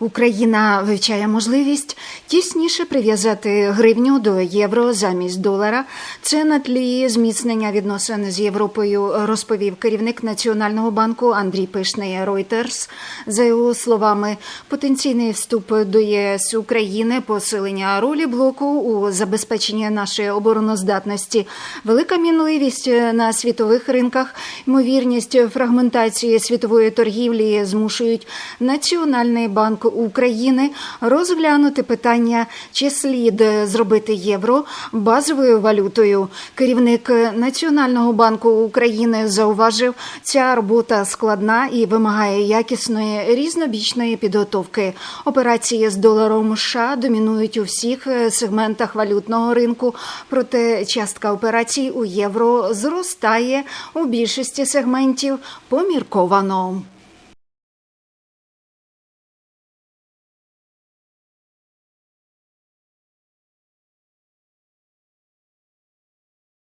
Україна вивчає можливість тісніше прив'язати гривню до євро замість долара. Це на тлі зміцнення відносин з Європою, розповів керівник Національного банку Андрій Пишний Reuters. За його словами, потенційний вступ до ЄС України, посилення ролі блоку у забезпеченні нашої обороноздатності, велика мінливість на світових ринках, ймовірність фрагментації світової торгівлі змушують Національний банк України розглянути питання, чи слід зробити євро базовою валютою. Керівник Національного банку України зауважив, ця робота складна і вимагає якісної різнобічної підготовки. Операції з доларом США домінують у всіх сегментах валютного ринку, проте частка операцій у євро зростає у більшості сегментів помірковано.